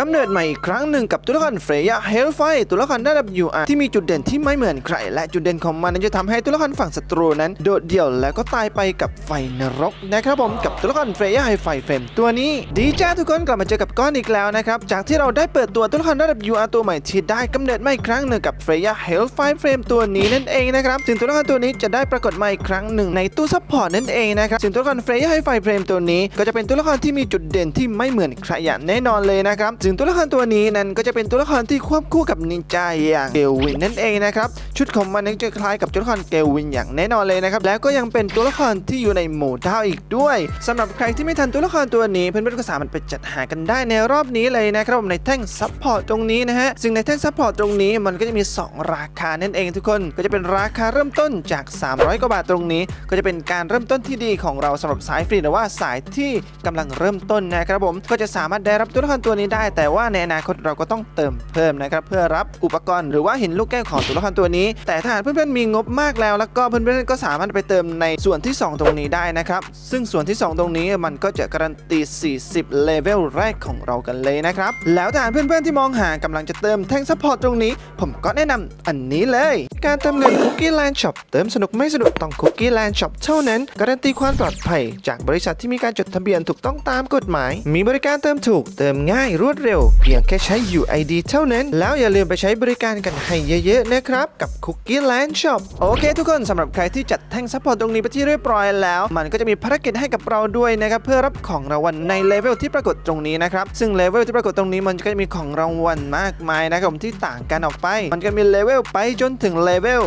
กำเนิดใหม่อีกครั้งหนึ่งกับตัวละครเฟรยาเฮลไฟตัวละครระดับ UR ที่มีจุดเด่นที่ไม่เหมือนใคร และจุดเด่นของมันนั้นจะทำให้ตัวละครฝั่งศัตรูนั้น โดดเดี่ยวแล้วก็ตายไปกับไฟนรกนะครับผมกับตัวละครเฟรยาไฮไฟเฟรมตัวนี้ ดีจ้าทุกคนกลับมาเจอกับก้อนอีกแล้วนะครับจากที่เราได้เปิดตัวตัวละครระดับ UR ตัวใหม่ที่ได้กำเนิดใหม่อีกครั้งหนึ่งกับเฟรยาเฮลไฟเฟรมตัวนี้นั่นเองนะครับถึงตัวละครตัวนี้จะได้ปรากฏมาอีกครั้งหนึ่งในตู้ซัพพอร์ตนั่นเองนะครับถึงตัวละครเฟรยาไฮไฟเฟมตัวนี้ก็จะเป็นตัวละครที่มีจุดเด่นที่ไม่เหมือนใครอย่างแน่นอนเลยนะครับถึงตัวละครตัวนี้นั้นก็จะเป็นตัวละครที่ควบคู่กับนินจาอย่างเกลวินนั่นเองนะครับชุดของมันนั้นจะคล้ายกับตัวละครเกลวินอย่างแน่นอนเลยนะครับแล้วก็ยังเป็นตัวละครที่อยู่ในหมู่ดาวอีกด้วยสำหรับใครที่ไม่ทันตัวละครตัวนี้เพื่อนๆก็สามารถไปจัดหากันได้ในรอบนี้เลยนะครับผมในแท่งซัพพอร์ตตรงนี้นะฮะซึ่งในแท่งซัพพอร์ตตรงนี้มันก็จะมี 2 ราคานั่นเองทุกคนก็จะเป็นราคาเริ่มต้นจาก 300กว่าบาทตรงนี้ ก็จะเป็นการเริ่มต้นที่ดีของเราสำหรับสายฟรีหรือว่าสายที่กำลังเริ่มต้นนะครับผมก็จะสามารถได้รับตัวละครตัวนี้ได้แต่ว่าในอนาคตเราก็ต้องเติมเพิ่มนะครับเพื่อรับอุปกรณ์หรือว่าหินลูกแก้วของตัวละครตัวนี้ แต่ถ้าหากเพื่อนๆมีงบมากแล้ว แล้วก็เพื่อนๆก็สามารถไปเติมในส่วนที่ 2 ตรงนี้ได้นะครับ ซึ่งส่วนที่ 2 ตรงนี้มันก็จะการันตี 40 เลเวลแรกของเรากันเลยนะครับ แล้วถ้าหากเพื่อนๆที่มองหากำลังจะเติมแท่งซัพพอร์ตตรงนี้ ผมก็แนะนำอันนี้เลย การเติมเงินคุกกี้แลนด์ช็อปเติมสนุกไม่สนุกต้องคุกกี้แลนด์ช็อปเท่านั้น การันตีความปลอดภัย จากบริษัทที่มีการจดทะเบียนถูกต้องตามกฎหมาย มีบริการเติมถูกเติมง่ายรวดเร็วเพียงแค่ใช้ UID เท่านั้น แล้วอย่าลืมไปใช้บริการกันให้เยอะๆนะครับกับ Cookie Land Shop โอเคทุกคนสำหรับใครที่จัดแท่งซัพพอร์ตตรงนี้ไปที่เรียบร้อยแล้ว มันก็จะมีภารกิจให้กับเราด้วยนะครับเพื่อรับของรางวัลในเลเวลที่ปรากฏตรงนี้นะครับซึ่งเลเวลที่ปรากฏตรงนี้มันก็จะมีของรางวัลมากมายนะครับที่ต่างกันออกไป มันก็มีเลเวลไปจนถึงเลเวล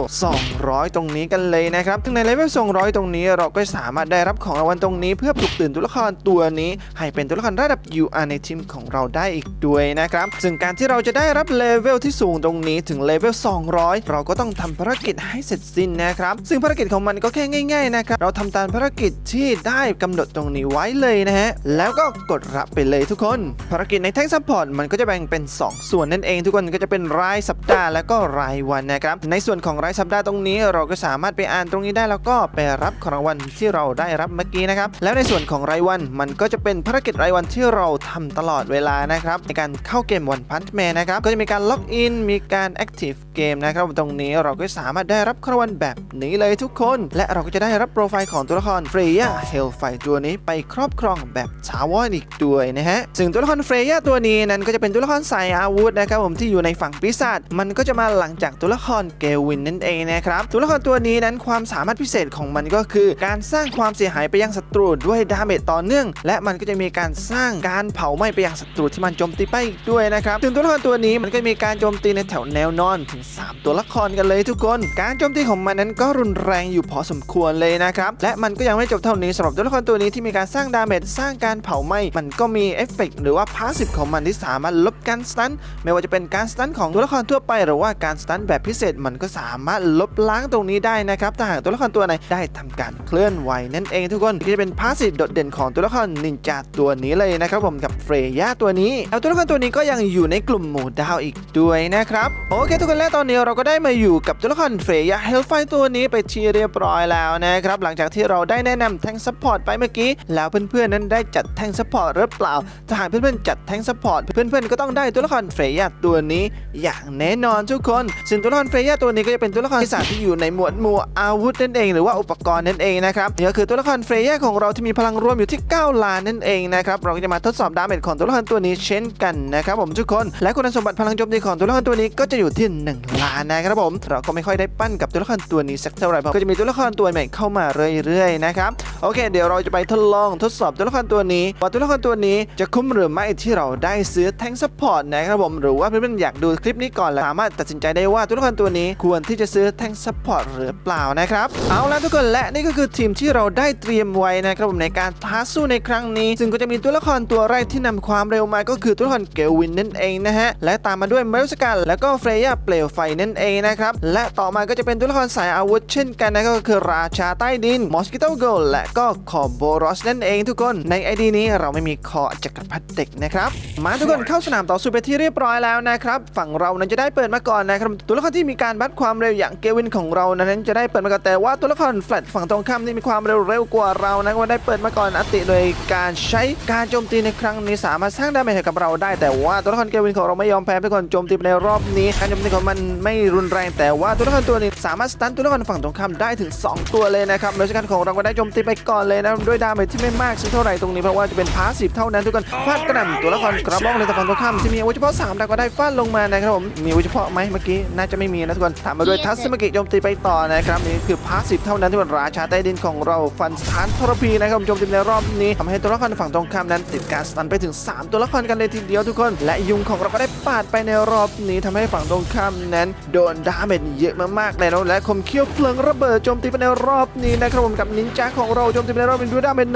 200 ตรงนี้กันเลยนะครับซึ่งในเลเวล200 ตรงนี้เราก็สามารถได้รับของรางวัลตรงนี้ เพื่อปลุกตื่นตัวละครตัวนี้ ให้เป็นตัวละครระดับ UR ในทีมของเราได้อีกด้วยนะครับ ซึ่งการที่เราจะได้รับเลเวลที่สูงตรงนี้ถึงเลเวล 200 เราก็ต้องทำภารกิจให้เสร็จสิ้นนะครับ ซึ่งภารกิจของมันก็แค่ง่ายๆนะครับ เราทำตามภารกิจที่ได้กำหนดตรงนี้ไว้เลยนะฮะ แล้วก็กดรับไปเลยทุกคน ภารกิจในแท่งซัพพอร์ตมันก็จะแบ่งเป็น 2 ส่วนนั่นเอง ทุกคนก็จะเป็นรายสัปดาห์แล้วก็รายวันนะครับ ในส่วนของรายสัปดาห์ตรงนี้ เราก็สามารถไปอ่านตรงนี้ได้แล้วก็ไปรับของรางวัลที่เราได้รับเมื่อกี้นะครับ แล้วในส่วนของรายวันมันก็จะเป็นภารกิจรายวันที่เราทำตลอดเวลานะครับในการเข้าเกมวันพัน h ์แมนนะครับก็จะมีการล็อกอินมีการ Active เกมนะครับตรงนี้เราก็สามารถได้รับของรวัลแบบนี้เลยทุกคน และเราก็จะได้รับโปรไฟล์ของตัวละครเฟรย่าเฮลไฟตัวนี้ไปครอบครองแบบถาวรอีกด้วยนะฮะซึ่งตัวละครเฟรย่าตัวนี้นั้นก็จะเป็นตัวละครสายอาวุธนะครับผมที่อยู่ในฝั่งปีศาจมันก็จะมาหลังจากตัวละครเกลวินนั่นเองนะครับตัวละครตัวนี้นั้นความสามารถพิเศษของมันก็คือ การสร้างความเสียหายไปยังศัตรูด้วยดาเมจต่อเนื่อง และมันก็จะมีการสร้างการเผาไหม้ไปยังศัตรูที่มันโจมตีไปอีกด้วยนะครับถึงตัวละครตัวนี้มันก็มีการโจมตีในแถวแนวนอนถึง3 ตัวละครกันเลยทุกคน การโจมตีของมันนั้นก็รุนแรงอยู่พอสมควรเลยนะครับและมันก็ยังไม่จบเท่านี้สำหรับตัวละครตัวนี้ที่มีการสร้างดาเมจสร้างการเผาไหม้มันก็มีเอฟเฟกต์หรือว่าพาสซีฟของมันที่สามารถลบการสตันไม่ว่าจะเป็นการสตันของตัวละครทั่วไป หรือว่าการสตันแบบพิเศษมันก็สามารถลบล้างตรงนี้ได้นะครับถ้าหากตัวละครตัวไหนได้ทำการเคลื่อนไหวนั่นเองทุกคนที่จะเป็นพาสซีฟโดดเด่นของตัวละครนินจาตัวนี้เลยนะครับผมกับเฟรย่าตัวนี้แล้วตัวละครตัวนี้ก็ยังอยู่ในกลุ่มหมู่ดาวอีกด้วยนะครับโอเคทุกคนและตอนนี้เราก็ได้มาอยู่กับตัวละครเฟรยาเฮลไฟตัวนี้ไปที่เรียบร้อยแล้วนะครับ หลังจากที่เราได้แนะนำแท่งซัพพอร์ตไปเมื่อกี้ แล้วเพื่อนๆนั้นได้จัดแท่งซัพพอร์ตหรือเปล่า ถ้าหากเพื่อนๆจัดแท่งซัพพอร์ตเพื่อนๆก็ต้องได้ตัวละครเฟรยาตัวนี้ อย่างแน่นอนทุกคน ซึ่งตัวละครเฟรยาตัวนี้ก็จะเป็นตัวละครที่สามที่อยู่ในหมวดหมู่อาวุธนั่นเอง หรือว่าอุปกรณ์นั่นเองนะครับนี่ก็คือตัวละครเฟรยาของเราที่มีพลังรวมอยู่ที่ 9 ล้านนั่นเองนะครับเราก็จะมาทดสอบดาเมจของตัวละครตัวนี้เช่นกันนะครับผมทุกคน และคุณสมบัติพลังโจมตีของตัวละครตัวนี้ก็จะอยู่ที่1ล้านนะครับผม เราก็ไม่ค่อยได้ปั้นกับตัวละครตัวนี้สักเท่าไหร่เพราะก็จะมีตัวละครตัวใหม่เข้ามาเรื่อยๆนะครับโอเค เดี๋ยวเราจะไปทดลองทดสอบตัวละครตัวนี้ว่าตัวละครตัวนี้จะคุ้มหรือไม่ที่เราได้ซื้อแท่งซัพพอร์ตนะครับผมหรือว่าเพื่อนๆอยากดูคลิปนี้ก่อนแล้วสามารถตัดสินใจได้ว่าตัวละครตัวนี้ควรที่จะซื้อแท่งซัพพอร์ตหรือเปล่านะครับเอาละทุกคนและนี่ก็คือทีมที่เราได้เตรียมไว้นะครับผมในการท้าสู้ในครั้งนี้ ซึ่งก็จะมีตัวละครตัวแรกที่นำความเร็วมาก็คือตัวละครเกลวินนั่นเองนะฮะและตามมาด้วยเมลสกันแล้วก็เฟรย่าเปลวไฟนั่นเองนะครับ และต่อมาก็จะเป็นตัวละครสายอาวุธเช่นกันนะก็คือราชาใต้ดิน Mosquito Girl และก็คอโบรอสนั่นเองทุกคนในไอดีนี้เราไม่มีคอจักรพรรดิเด็กนะครับมาทุกคนเข้าสนามต่อสู้ไปที่เรียบร้อยแล้วนะครับฝั่งเรานั้นจะได้เปิดมาก่อนนะครับตัวละครที่มีการบัดความเร็วอย่างเกวินของเรานั้นจะได้เปิดมาก่อนแต่ว่าตัวละครแฟลตฝั่งตรงข้ามนี่มีความเร็วเร็วกว่าเรานะว่าได้เปิดมาก่อนอติโดยการใช้การโจมตีในครั้งนี้สามารถสร้างดาเมจให้กับเราได้ แต่ว่าตัวละครเกวินของเราไม่ยอมแพ้ทุกคนโจมตีในรอบนี้การโจมตีของมันไม่รุนแรงแต่ว่าตัวละครตัวนี้สามารถสตันตัวละครฝั่งตรงข้ามได้ถึง 2 ตัวเลยนะครับโดยการของเราก็ได้โจมตีไปก่อนเลยนะด้วยดาเมจที่ไม่มากสักเท่าไหร่ตรงนี้เพราะว่าจะเป็นพาสซีฟเท่านั้นทุกคนฟาดกระหน่ำตัวละครกระบ้องเลยแต่ฝั่งตรงข้ามที่มีอาวุธเฉพาะ3ดาวก็ได้ฟาดลงมานะครับผมมีอาวุธเฉพาะไหมเมื่อกี้น่าจะไม่มีนะทุกคนถามมาด้วยทัศมกิโจมตีไปต่อนะครับนี่คือพาสซีฟเท่านั้นที่เป็นราชาใต้ดินของเราฟันสถานทรพีนะครับโจมตีในรอบนี้ทำให้ตัวละครฝั่งตรงข้ามนั้น ติดการสตันไปถึง 3 ตัวละครกันเลยทีเดียวทุกคน และยุงของเราก็ได้ปาดไปในรอบนี้ทำให้ฝั่งตรงข้ามนั้นโดนดาเมจเยอะมากๆเลยนะและคมเขี้ยวเพลิงระเบิดโจมตีไปในรอบนี้นะครับผมกับนินจาของเราโจมตีไปในรอบนี้ด้วยดาเมจ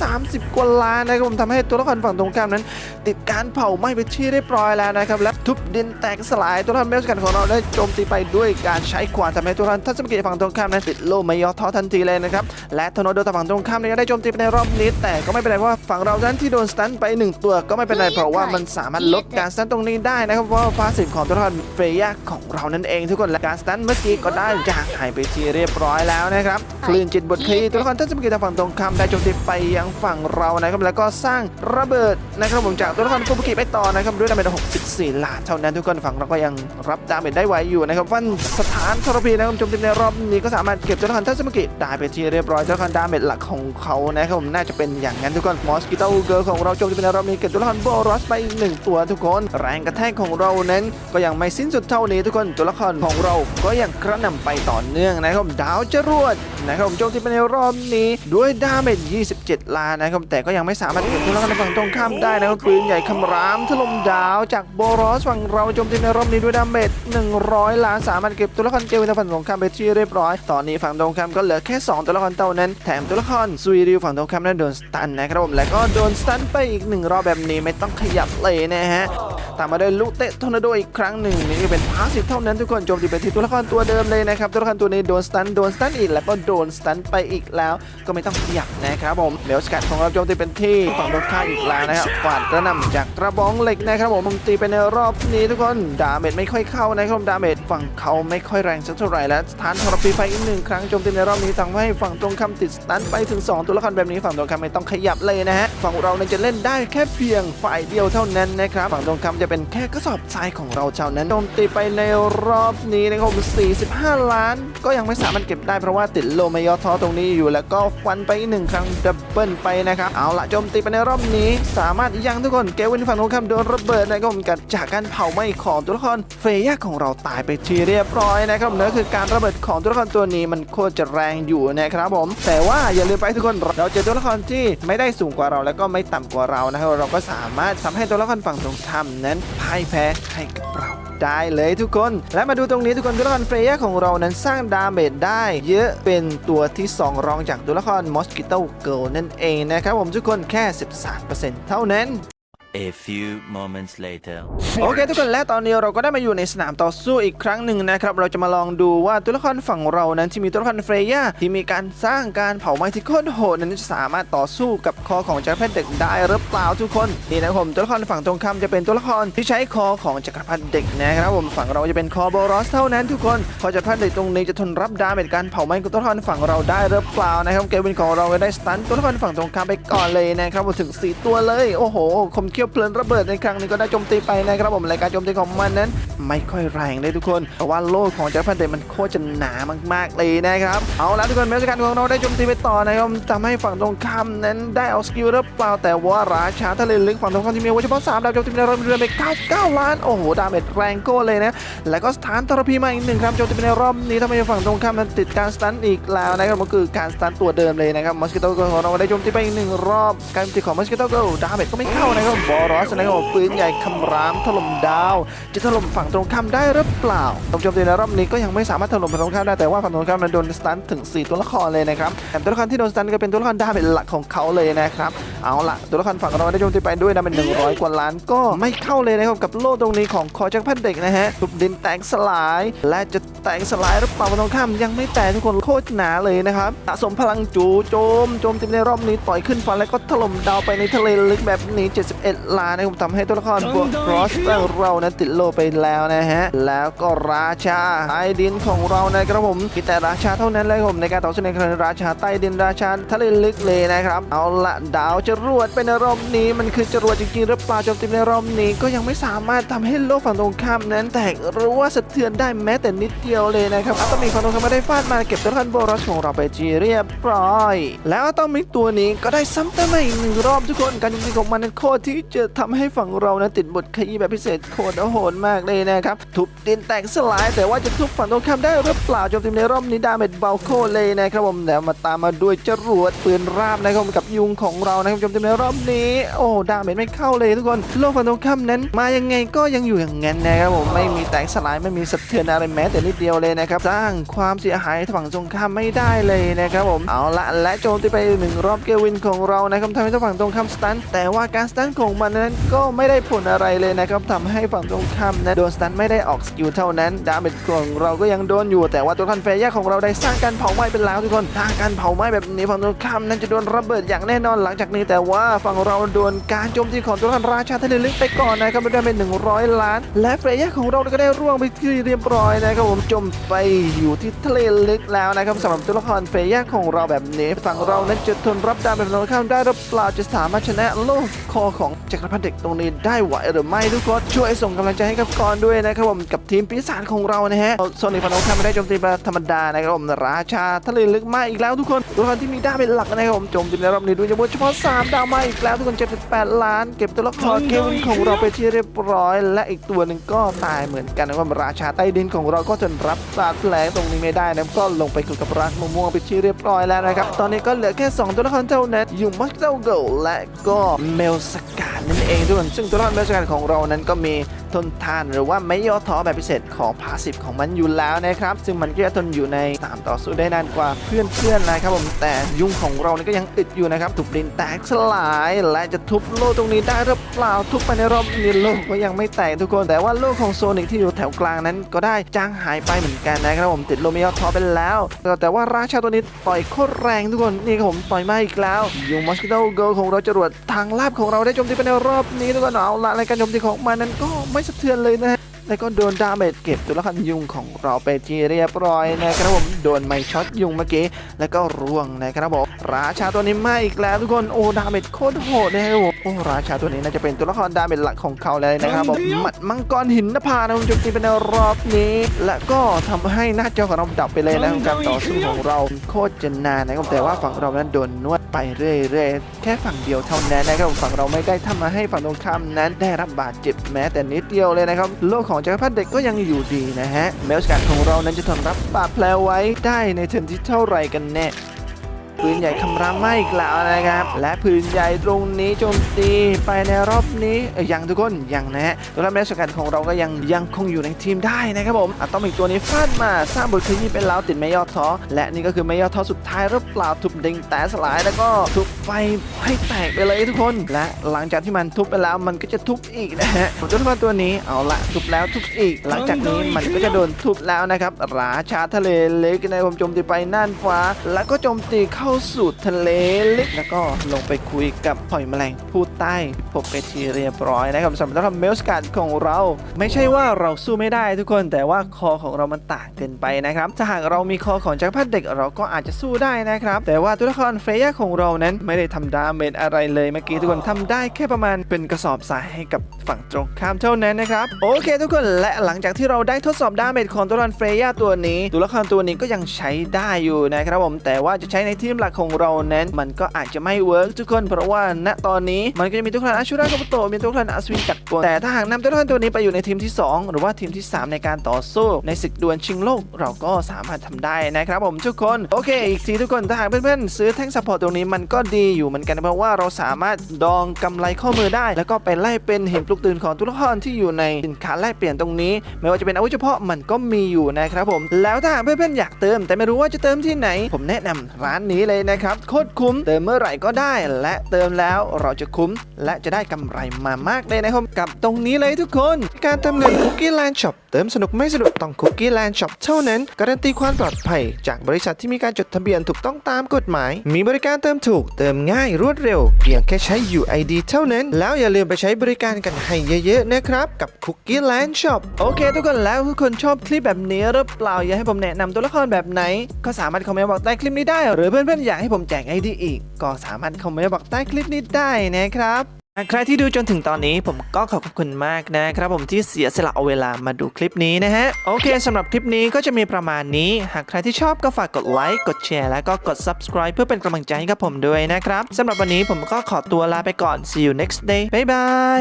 130 กว่าล้านนะครับผมทำให้ตัวละครฝั่งตรงข้ามนั้น ติดการเผาไหม้ไปที่เรียบร้อยแล้วนะครับและทุบดินแตกสลายตัวละครเมลสกันของเราได้โจมตีไปด้วยการใช้ขวานทำให้ตัวละครทัศนกิจฝั่งตรงข้ามนั้นติดโล่ไม่ย่อท้อทันทีเลยนะครับและทอร์นาโดฝั่งตรงข้ามนี่ยก็ได้โจมตีไปในรอบนี้ แต่ก็ไม่เป็นไรเพราะว่าฝั่งเรานั้นที่โดนสตันไปหนึ่งตัวก็ไม่เป็นไรเพราะว่ามันสามารถลดการสตันตรงนี้ได้นะครับเพราะว่าฟาสิฟของตัวละครเฟรย่าของเรานั่นเองทุกคนและการสตันเมื่อกี้ก็ได้จางหายไปที่เรียบร้อยแล้วนะครับคลื่นจิตบทคลีตัวละครทัศนกิจฝั่งตรงข้ามได้โจมตีไปยังฝั่งเรานะครับแล้วก็สร้างระเบิดนะครับผมจากตัวละครฟูบุกิไปต่อนะครับด้วยดาเมจ64ล้านเท่านั้นทุกคนฝั่งเราก็ยังรับดาเมจได้ไหวอยู่นะครับฟันสถานทรพีนะครับโจมตีในรอบนี้ก็สามารถเก็บตัวละครทัศนกิจได้ไปที่เรียบร้อยตัวละครดาเมจหลักของเขานะครับผมน่าจะเป็นอย่างนั้นทุกคนมอสกิโตเกิร์ลของเราโจมตีในรอบนี้เก็บตัวละครโบรอสไปอีกหนึ่งตัวทุกคน แรงกระแทกของเรานั้นก็ยังไม่สิ้นสุดเท่านี้ทุกคนตัวละครของเราก็ยังกระหน่ำไปต่อเนื่องนะครับดาวจรวดนะครับผมโจมตีไปในรอบนี้ด้วยดาเมจ 27 ล้านนะครับแต่ก็ยังไม่สามารถเก็บตัวละครฝั่งตรงข้ามได้นะครับปืนใหญ่คำรามถล่มดาวจากโบรอสฝั่งเราโจมตีในรอบนี้ด้วยดาเมจ 100 ล้านสามารถเก็บตัวละครเกวินฝั่งตรงข้ามไปที่เรียบร้อย ตอนนี้ฝั่งตรงข้ามก็เหลือแค่ 2 ตัวละครเท่านั้น แถมตัวละครซุยริวฝั่งตรงข้ามนั้นโดนสตันนะครับผมและก็โดนสตันไปอีกหนึ่งรอบแบบนี้ไม่ต้องขยับเลยนะฮะ ตามมาด้วยลูกเตะทอร์นาโดอีกครั้งหนึ่งนี่เป็นพาสซีฟเท่านั้นทุกคนโจมตีไปที่ตัวละครตัวเดิมเลยนะครับตัวละครตัวนี้โดนสตันโดนสตันอีกแล้วก็โดนสตันไปอีกแล้ว ก็ไม่ต้องขยับนะครับผมเบลสกัดของเราโจมตีเป็นที่ฝั่งตรงข้ามอีกแล้วนะครับฟาดกระหน่ำจากกระบองเหล็กนะครับผมตีไปในรอบนี้ทุกคนดาเมจไม่ค่อยเข้านะครับดาเมจฝั่งเขาไม่ค่อยแรงสักเท่าไหร่แล้วสถานทรพีไฟอีกหนึ่งครั้งโจมตีในรอบนี้ทำให้ฝั่งตรงข้ามติดสตันไปถึงสองตัวละครแบบนี้ฝั่งตรงข้ามไม่ต้องขยับเลยนะฮะฝั่งเราเนี่ยจะเล่นได้แค่เพียงฝ่ายเดียวเท่านั้นนะครับฝั่งตรงข้ามจะเป็นแค่กระสอบทรายของเราเท่านั้นโจมตีไปในรอบนี้นะครับผม45 ล้าน ก็ยังไม่สามารถเก็บได้เพราะว่าติดโลมายอทอตรงนี้อยู่แล้วก็ฟันไปหนึ่งครั้งดับเบิลไปนะครับเอาละโจมตีไปในรอบนี้ สามารถยังทุกคนเกวินฝั่งตรงข้ามโดนระเบิดนะครับผมกัดจากการเผาไหม้ของตัวละครเฟย่าของเราตายไปทีเรียบร้อยนะครับเนั่นก็คือการระเบิดของตัวละครตัวนี้มันโคตรจะแรงอยู่นะครับผม แต่ว่าอย่าลืมไปทุกคนเราเจอตัวละครที่ไม่ได้สูงกว่าเราแล้วก็ไม่ต่ำกว่าเรานะครับเราก็สามารถทำให้ตัวละครฝั่งตรงข้ามนั้นพ่ายแพ้ให้กับเราได้เลยทุกคน และมาดูตรงนี้ทุกคนตัวละครเฟรย่าของเรานั้นสร้างดาเมจได้ เยอะเป็นตัวที่ 2 รองจากตัวละครมอสกิโตเกิลนั่นเองนะครับผมทุกคนแค่ 13%เท่านั้น A few moments later. โอเคทุกคนและตอนนี้เราก็ได้มาอยู่ในสนามต่อสู้อีกครั้งหนึ่งนะครับ เราจะมาลองดูว่าตัวละครฝั่งเรานั้นที่มีตัวละครเฟรย่าที่มีการสร้างการเผาไหม้ที่โคตรโหดนั้นจะสามารถต่อสู้กับคอของจักรพรรดิเด็กได้หรือเปล่าทุกคนนี่นะครับผมตัวละครฝั่งตรงข้ามจะเป็นตัวละครที่ใช้คอของจักรพรรดิเด็กนะครับผมฝั่งเราจะเป็นคอโบรอสเท่านั้นทุกคนคอจักรพรรดิเด็กตรงนี้จะทนรับดาเมจการเผาไหม้ของตัวละครฝั่งเราได้หรือเปล่านะครับเกวินของเราได้สตันตัวละครฝั่งตรงข้ามไปก่อนเลยนะครับผมถึงสี่ตัวเลยโอ้โหคมเขี้ยวเพลินระเบิดในครั้งนี้ก็ได้โจมตีไปนะครับผมรายการโจมตีของมันนั้น ไม่ค่อยแรงเลยทุกคนเพราะว่าโล่ของจักรพรรดิเดมันโคตรจะหนามากๆเลยนะครับเอาละทุกคนเมสการของเราได้โจมตีไปต่อนะครับทำให้ฝั่งตรงข้ามนั้นได้เอาสกิลหรือเปล่าแต่ว่าราชาทะเลลึกฝั่งตรงข้ามที่มีอาวุธเฉพาะ3ดาวโจมตีในรอบเรือไป99ล้านโอ้โหดาเมจแรงโก้เลยนะแล้วก็สถานทรพีมาอีกหนึ่งครับโจมตีในรอบนี้ทำให้ฝั่งตรงข้ามนั้นติดการสตันอีกแล้วนะครับก็คือการสตันตัวเดิมเลยนะครับมอสกิโตของเราได้โจมตีไปอีกหนึ่งรอบการโจมตีของมอสกิโตก็ดาเมจก็ไม่เข้านะครับบอรอสนะครับผมปืนใหญ่คำรามถล่มดาว จะถล่มฝั่งตรงข้ามได้หรือเปล่าโจมตีในรอบนี้ก็ยังไม่สามารถถล่มฝั่งตรงข้ามได้แต่ว่าฝั่งตรงข้ามนั้นโดนสตันถึง 4 ตัวละครเลยนะครับแต่ตัวละครที่โดนสตันก็เป็นตัวละครดาเป็นหลักของเขาเลยนะครับเอาละตัวละครฝั่งเราได้โจมตีไปด้วยนะเป็น100 กว่าล้านก็ไม่เข้าเลยนะครับกับโล่ตรงนี้ของคอจักพันเด็กนะฮะทุบดินแตกสลาย และจะแตกสลายหรือเปล่าฝั่งตรงข้ามยังไม่แตกทุกคนโคตรหนาเลยนะครับสะสมพลังจูโจมโจมตีในรอบนี้ต่อยขึ้นฟ้าแล้วก็ถล่มดาวไปในทะเลลึกแบบนี้ 71ล้านนะครับทำให้ตัวละครพวกครอสเรานั้นติดโลไปแล้วนะฮะ แล้วก็ราชาใต้ดินของเรานะครับผมมีแต่ราชาเท่านั้นเลยครับผมในการต่อสู้ในครั้งราชาใต้ดินราชาทะเลลึกเลยนะครับ เอาละดาวจรวดไปในรอบนี้มันคือจรวดจริงๆหรือเปล่าโจมตีในรอบนี้ก็ยังไม่สามารถทำให้โลกฝั่งตรงข้ามนั้น แตกหรือว่าสะเทือนได้แม้แต่นิดเดียวเลยนะครับอัตมิกฝั่งตรงข้ามไม่ได้ฟาดมาเก็บตัวละครโบรัสของเราไปจีเรียบร้อย แล้วอัตมิกตัวนี้ก็ได้ซ้ำเติมมาอีกหนึ่งรอบทุกคนการโจมตีของมันนั้นโคตรที่จะทำให้ฝั่งเรานั้นติดบทขยี้แบบพิเศษโคตรโหดมากเลยนะครับ ทุบดินแตกสลาย แต่ว่าจะทุบฝั่งตรงข้ามได้หรือเปล่าโจมตีในรอบนี้ดาเมจเบาโคเลยนะครับผมแล้วมาตามมาด้วยจรวดปืนราบนะครับกับยุงของเรานะครับโจมตีในรอบนี้ โอ้ดาเมจไม่เข้าเลยทุกคนโลกฝั่งตรงข้ามนั้น มายังไงก็ยังอยู่อย่างนั้นนะครับผมไม่มีแตกสลายไม่มีสะเทือนอะไรแม้แต่นิดเดียวเลยนะครับสร้างความเสียหายฝั่งตรงข้ามไม่ได้เลยนะครับผมเอาละและโจมตีไปหนึ่งรอบเกวินของเรานะครับทำให้ฝั่งตรงข้ามสตันแต่ว่าการสตันของมันนั้นก็ไม่ได้ผลอะไรเลยนะครับทำให้ฝั่งตรงข้ามนะโดนสตันไม่ได้ออกสกิลเท่านั้นดาเมจของเราก็ยังโดนอยู่ แต่ว่าตัวคันเฟย่าของเราได้สร้างการเผาไหม้เป็นแล้วทุกคนสร้างการเผาไหม้แบบนี้ฝั่งตรงข้ามนั้นจะโดนระเบิดอย่างแน่นอนหลังจากนี้ แต่ว่าฝั่งเราโดนการโจมตีของตัวคันราชาทะเลลึกไปก่อนนะครับได้เป็น100 ล้าน และเฟย่าของเราก็ได้ร่วงไปที่เรียบร้อยนะครับผมจมไปอยู่ที่ทะเลลึกแล้วนะครับสำหรับตัวละครเฟย่าของเราแบบนี้ฝั่งเรานั้นจะทนรับดาเมจของตรงข้ามได้หรือเปล่าจะสามารถชนะโลกคอของจักรพรรดิเด็กตรงนี้ได้ไหวหรือไม่ทุกคนช่วยส่งกำลังใจให้กับกอนด้วยนะครับผมกับทีมปีศาจของเรานะฮะโซนิฟันโอข้ามไม่ได้โจมตีแบบธรรมดานะครับผมราชาทะเลลึกมาอีกแล้วทุกคนตัวละครที่มีดาเป็นหลักนะครับผมโจมตีในรอบนี้ด้วยเฉพาะ3ดาวมาอีกแล้วทุกคน78ล้าน เก็บตัวละครเกวินของเราไปที่เรียบร้อย และอีกตัวหนึ่งก็ตายเหมือนกันนะครับราชาใต้ดินของเราก็จนรับบาดแผลตรงนี้ไม่ได้นะก็ลงไปคุยกับรักมม่วงไปที่เรียบร้อยแล้วนะครับตอนนี้ก็เหลือแค่สองตัวละครเท่านั้นยูมักเจ้าเกิลและก็เมลสกา เองทุกคนซึ่งตัวละครเมลสการของเรานั้นก็มี ทนทานหรือว่าไม่ย่อท้อแบบพิเศษของพาสิฟของมันอยู่แล้วนะครับ ซึ่งมันก็จะทนอยู่ในสามต่อสู้ได้นานกว่าเพื่อนๆนะครับผมแต่ยุงของเรานี่ก็ยังอึดอยู่นะครับถูกดินแตกสลาย และจะทุบโลกตรงนี้ได้หรือเปล่าทุบไปในรอบนี้โลกก็ยังไม่แตกทุกคน แต่ว่าโลกของโซนิกที่อยู่แถวกลางนั้น ก็ได้จางหายไปเหมือนกันนะครับผมติดโลไม่ย่อท้อไปแล้ว แต่ว่าราชาตัวนี้ต่อยโคตรแรงทุกคนนี่ครับผมต่อยมาอีกแล้วยุงมอสกิโตเกิลของเราจรวดทางลาบของเราได้โจมตีไปในรอบนี้ทุกคนเอาละในการโจมตีของมันนั้นก็ไม่สะเทือนเลยนะฮะ แล้วก็โดนดาเมจเก็บตัวละครยุงของเราไปที่เรียบร้อยนะครับผมโดนไม้ช็อตยุงเมื่อกี้แล้วก็ร่วงนะครับผมราชาตัวนี้มาอีกแล้วทุกคนโอ้ดาเมจโคตรโหดนะครับผมโอ้ราชาตัวนี้น่าจะเป็นตัวละครดาเมจหลักของเขาเลยนะครับผมหมัดมังกรหินนภานะผมโจมตีไปในรอบนี้ และก็ทำให้หน้าจอของเราดับไปเลยนะการต่อสู้ของเราโคตรจะนานนะครับแต่ว่าฝั่งเรานั้นโดนนวดไปเรื่อยๆ แค่ฝั่งเดียวเท่านั้นนะครับฝั่งเราไม่ได้ทำมาให้ฝั่งตรงข้ามนั้นได้รับบาดเจ็บแม้แต่นิดเดียวเลยนะครับโลกของจักรพรรดิเด็กก็ยังอยู่ดีนะฮะเมลสกัดของเรานั้นจะทนรับบาดแผลไว้ได้ในเทอร์นที่เท่าไหร่กันแน่ปืนใหญ่คำรามไมาอีกแล้วนะครับ และปืนใหญ่ตรงนี้โจมตีไปในรอบนี้ยังทุกคนยังนะฮะตัวรับแรกสกัดของเราก็ยังยังคงอยู่ในทีมได้นะครับผมอะตอมิกตัวนี้ฟาดมาสร้างบทขยี้เป็นแล้วติดไม่ย่อท้อและนี่ก็คือไม่ย่อท้อสุดท้ายหรือเปล่าทุบดิงแต่สลายแล้วก็ทุบ ไฟให้แตกไปเลยทุกคน และหลังจากที่มันทุบไปแล้วมันก็จะทุบอีกนะฮะตัวละครตัวนี้เอาละทุบแล้วทุบอีก หลังจากนี้มันก็จะโดนทุบแล้วนะครับราชาทะเลเล็กในครับผมโจมตีไปน่านฟ้า แล้วก็โจมตีเข้าสู่ทะเลลึกแล้วก็ลงไปคุยกับหอยแมลงผู้ใต้พบไปทีเรียบร้อยนะครับสำหรับเมลสการ์ดของเรา ไม่ใช่ว่าเราสู้ไม่ได้ทุกคนแต่ว่าคอของเรามันต่างเกินไปนะครับถ้าหากเรามีคอของจักรพรรดิเด็กเราก็อาจจะสู้ได้นะครับแต่ว่าตัวละครเฟย่าของเรานั้นไม่ได้ทำดาเมจอะไรเลยเมื่อกี้ทุกคนทำได้แค่ประมาณเป็นกระสอบทรายให้กับฝั่งตรงข้ามเท่านั้นนะครับโอเค ทุกคนและหลังจากที่เราได้ทดสอบดาเมจของตัวละครเฟย่าตัวนี้ ตัวละครตัวนี้ก็ยังใช้ได้อยู่นะครับผมแต่ว่าจะใช้ในทีมหลักของเรานั้น มันก็อาจจะไม่เวิร์กทุกคน เพราะว่าณตอนนี้มันก็จะมีตัวละครอาชูราโกโบโตะมีตัวละครอัศวินจักรกลแต่ถ้าหากนำตัวละครตัวนี้ไปอยู่ในทีมที่ 2 หรือว่าทีมที่ 3 ในการต่อสู้ในศึกดวลชิงโลก เราก็สามารถทำได้นะครับผมทุกคนโอเค อีกทีทุกคนถ้าหากเพื่อนๆซื้อแท่งซัพพอร์ตตรงนี้มันก็ดีีอยู่เหมือนกันเพราะว่าเราสามารถดองกำไรข้อมือได้ แล้วก็ไปไล่เป็นหินปลุกตื่นของตัวละครที่อยู่ในสินค้าแลกเปลี่ยนตรงนี้ ไม่ว่าจะเป็นอาวุธเฉพาะมันก็มีอยู่นะครับผม แล้วถ้าเพื่อนๆอยากเติม แต่ไม่รู้ว่าจะเติมที่ไหน ผมแนะนำร้านนี้เลยนะครับโคตรคุ้มเติมเมื่อไหร่ก็ได้ และเติมแล้วเราจะคุ้ม และจะได้กำไรมามากเลยนะครับกับตรงนี้เลยทุกคน การเติมเงินคุกกี้แลนด์ช็อป เติมสนุกไม่สนุกต้องคุกกี้แลนด์ช็อปเท่านั้น การันตีความปลอดภัย จากบริษัทที่มีการจดทะเบียนถูกต้องตามกฎหมาย มีบริการเติมถูก เติมง่ายรวดเร็ว เพียงแค่ใช้ UID เท่านั้น แล้วอย่าลืมไปใช้บริการกันให้เยอะๆนะครับ กับ Cookie Land Shop โอเค ทุกคนแล้วทุกคนชอบคลิปแบบนี้หรือเปล่าอยากให้ผมแนะนำตัวละครแบบไหน ก็สามารถคอมเมนต์บอกใต้คลิปนี้ได้ หรือเพื่อนๆอยากให้ผมแจกไอดีอีก ก็สามารถคอมเมนต์บอกใต้คลิปนี้ได้นะครับากใครที่ดูจนถึงตอนนี้ผมก็ขอบคุณมากนะครับผมที่เสียสละเอาเวลามาดูคลิปนี้นะฮะ โอเคสำหรับคลิปนี้ก็จะมีประมาณนี้ หากใครที่ชอบก็ฝากกดไลค์กดแชร์แล้วก็กด subscribe เพื่อเป็นกำลังใจให้กับผมด้วยนะครับสำหรับวันนี้ผมก็ขอตัวลาไปก่อน see you next day บ๊ายบาย